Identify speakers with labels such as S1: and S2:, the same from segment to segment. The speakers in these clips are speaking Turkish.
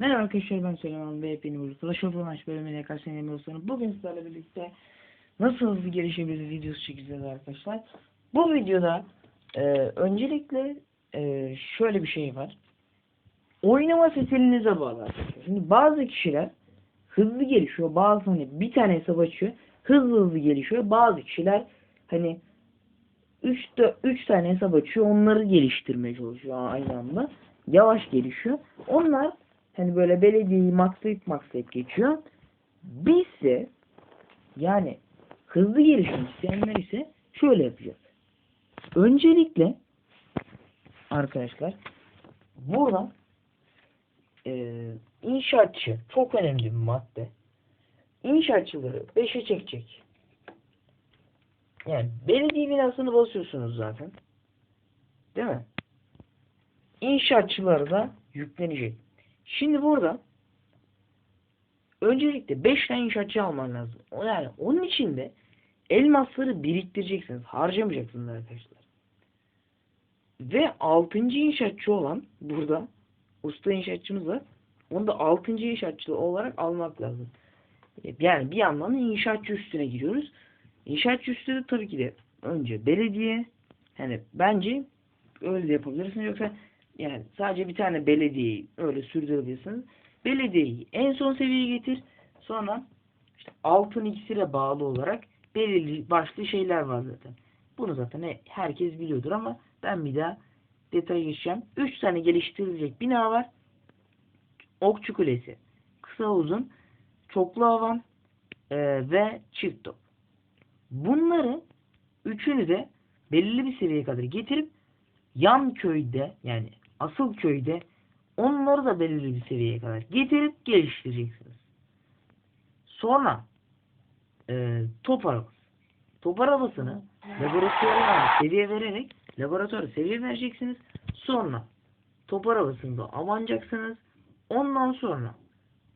S1: Merhaba arkadaşlar ben Süleyman ve hepiniz burada of Launch bölümüne karşınızda yemiyorsanız bugün sizlerle birlikte nasıl hızlı gelişebiliriz videosu çekeceğiz arkadaşlar. Bu videoda e, öncelikle e, şöyle bir şey var. Oynama stilinize bağlı arkadaşlar. Şimdi bazı kişiler hızlı gelişiyor. Bazı hani bir tane hesap açıyor. Hızlı hızlı gelişiyor. Bazı kişiler hani 3 3 tane hesap açıyor. Onları geliştirmeye çalışıyor aynı anda. Yavaş gelişiyor. Onlar hani böyle belediyeyi maxlayıp maxlayıp geçiyor. Biz ise yani hızlı gelişmek isteyenler ise şöyle yapacağız. Öncelikle arkadaşlar burada e, inşaatçı çok önemli bir madde. İnşaatçıları 5'e çekecek. Yani belediye binasını basıyorsunuz zaten. Değil mi? İnşaatçıları da yüklenecek. Şimdi burada öncelikle 5 tane inşaatçı alman lazım. Yani onun için de elmasları biriktireceksiniz. Harcamayacaksınız arkadaşlar. Ve 6. inşaatçı olan burada usta inşaatçımız var. Onu da 6. inşaatçı olarak almak lazım. Yani bir yandan da inşaatçı üstüne giriyoruz. İnşaatçı üstü de tabii ki de önce belediye yani bence öyle de yapabilirsiniz yoksa yani sadece bir tane belediyeyi öyle sürdürebilirsiniz. Belediyeyi en son seviyeye getir. Sonra işte altın iksire bağlı olarak belirli başlı şeyler var zaten. Bunu zaten herkes biliyordur ama ben bir daha detaya geçeceğim. 3 tane geliştirilecek bina var. Okçu Kulesi, kısa uzun, çoklu havan e, ve çift top. Bunları üçünü de belirli bir seviyeye kadar getirip yan köyde yani asıl köyde onları da belirli bir seviyeye kadar getirip geliştireceksiniz. Sonra e, top arabası. Top arabasını laboratuvara seviye vererek laboratuvara seviye vereceksiniz. Sonra top arabasını da amanacaksınız. Ondan sonra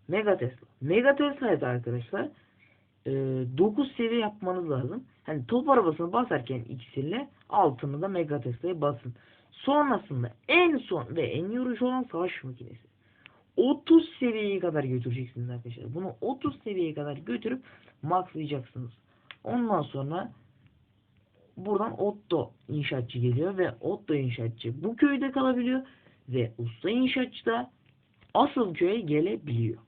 S1: Mega Tesla. Mega Tesla'ya da arkadaşlar e, 9 seviye yapmanız lazım. Hani top arabasını basarken ikisiyle altını da Mega Tesla'ya basın. Sonrasında en son ve en yorucu olan savaş makinesi. 30 seviyeye kadar götüreceksiniz arkadaşlar. Bunu 30 seviyeye kadar götürüp maxlayacaksınız. Ondan sonra buradan Otto inşaatçı geliyor ve Otto inşaatçı bu köyde kalabiliyor ve usta inşaatçı da asıl köye gelebiliyor.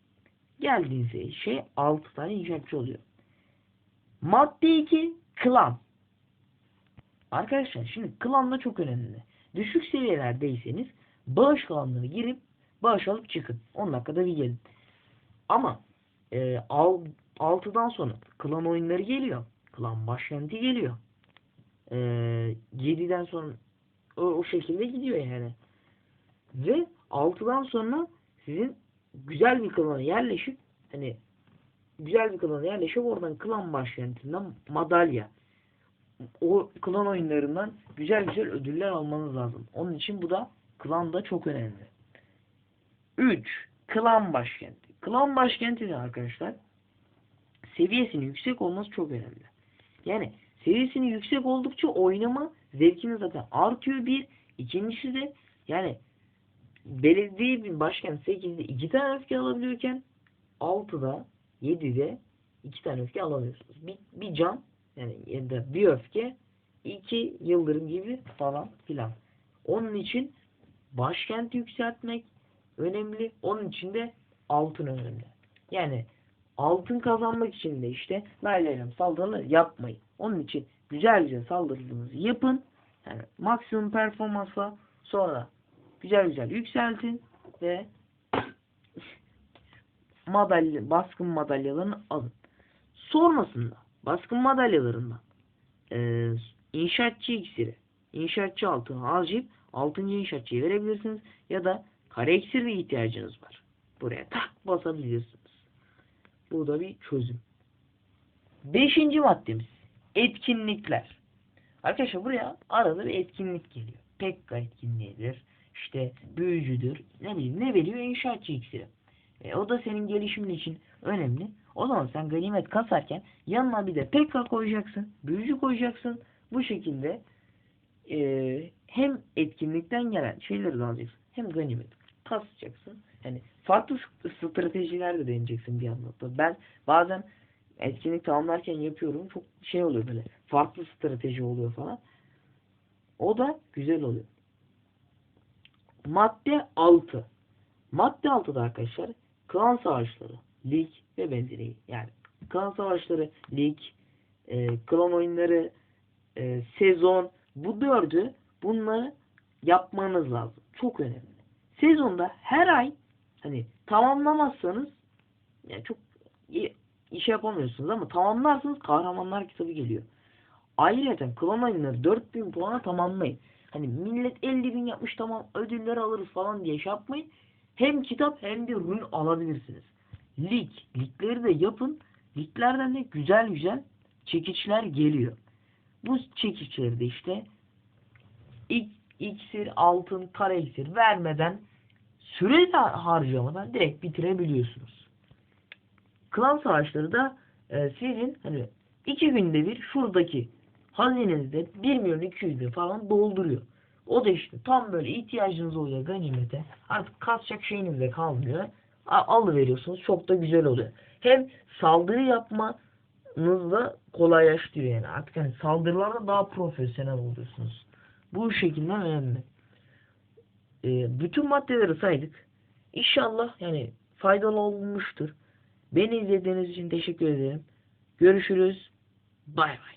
S1: Geldiğinizde şey 6 tane inşaatçı oluyor. Madde 2 klan. Arkadaşlar şimdi klan da çok önemli. Düşük seviyelerdeyseniz bağış klanları girip bağış alıp çıkın. 10 dakikada bir gelin. Ama e, 6'dan sonra klan oyunları geliyor. Klan başkenti geliyor. E, 7'den sonra o, o şekilde gidiyor yani. Ve 6'dan sonra sizin güzel bir klana yerleşip hani güzel bir klana yerleşip oradan klan başkentinden madalya o klan oyunlarından güzel güzel ödüller almanız lazım. Onun için bu da klan da çok önemli. 3. Klan başkenti. Klan başkenti de arkadaşlar seviyesinin yüksek olması çok önemli. Yani seviyesinin yüksek oldukça oynama zevkiniz zaten artıyor bir. İkincisi de yani belediye bir başkent 8'de 2 tane öfke alabiliyorken 6'da 7'de 2 tane öfke alabiliyorsunuz. Bir, bir can yani ya da bir öfke iki yıldırım gibi falan filan. Onun için başkenti yükseltmek önemli. Onun için de altın önemli. Yani altın kazanmak için de işte laylayla saldırıları yapmayın. Onun için güzel güzel saldırılarınızı yapın. Yani maksimum performansla sonra güzel güzel yükseltin ve madalya, baskın madalyalarını alın. Sonrasında baskın madalyalarından e, inşaatçı iksiri, inşaatçı altını harcayıp 6. inşaatçıya verebilirsiniz. Ya da kare iksir ihtiyacınız var. Buraya tak basabilirsiniz. Bu da bir çözüm. Beşinci maddemiz etkinlikler. Arkadaşlar buraya arada bir etkinlik geliyor. Pekka etkinliğidir. İşte büyücüdür. Ne bileyim ne veriyor? İnşaatçı iksiri. E, o da senin gelişimin için önemli. O zaman sen ganimet kasarken yanına bir de pekka koyacaksın. Büyücü koyacaksın. Bu şekilde e, hem etkinlikten gelen şeyleri alacaksın. Hem ganimet kasacaksın. Yani farklı stratejiler de deneyeceksin bir yandan da. Ben bazen etkinlik tamamlarken yapıyorum. Çok şey oluyor böyle. Farklı strateji oluyor falan. O da güzel oluyor. Madde 6. Madde 6'da arkadaşlar klan savaşları, lig ve benzeri. Yani klan savaşları, lig, e, klan oyunları, e, sezon bu dördü bunları yapmanız lazım. Çok önemli. Sezonda her ay hani tamamlamazsanız yani çok iyi iş yapamıyorsunuz ama tamamlarsanız kahramanlar kitabı geliyor. Ayrıca klan oyunları 4000 puana tamamlayın. Hani millet 50 bin yapmış tamam ödülleri alırız falan diye şey yapmayın. Hem kitap hem de ürün alabilirsiniz. Lig. Ligleri de yapın. Liglerden de güzel güzel çekiçler geliyor. Bu çekiçleri de işte ilk iksir, altın, kara iksir vermeden süre harcamadan direkt bitirebiliyorsunuz. Klan savaşları da e, sizin hani iki günde bir şuradaki hazinenizde 1 milyon 200 bin falan dolduruyor. O da işte tam böyle ihtiyacınız oluyor ganimete. Artık kasacak şeyiniz de kalmıyor. Alıveriyorsunuz. Çok da güzel oluyor. Hem saldırı yapmanız da kolaylaştırıyor yani. Artık hani saldırılarda daha profesyonel oluyorsunuz. Bu şekilde önemli. Ee, bütün maddeleri saydık. İnşallah yani faydalı olmuştur. Beni izlediğiniz için teşekkür ederim. Görüşürüz. Bay bay.